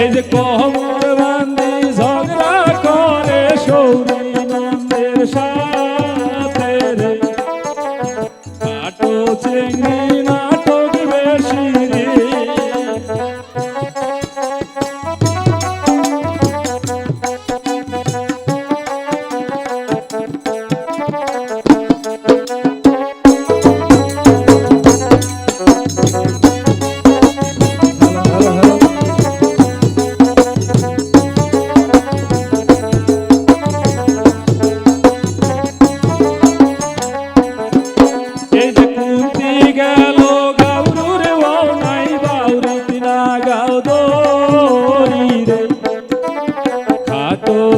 এই যে কম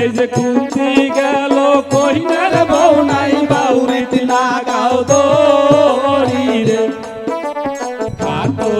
এই যে কুন্তি গেল কহিনার বউ নাই বাউরিত না গাও দরি রে। কাতো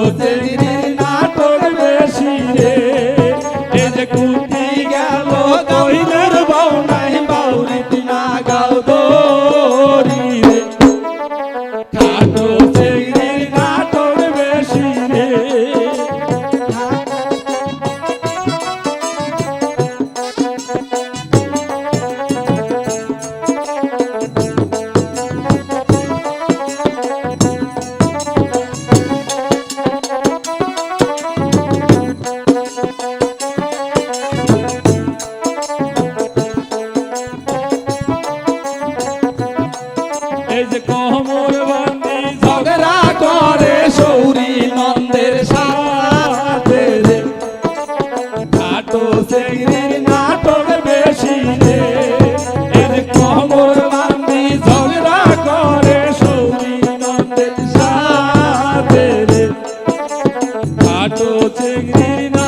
Anoche grima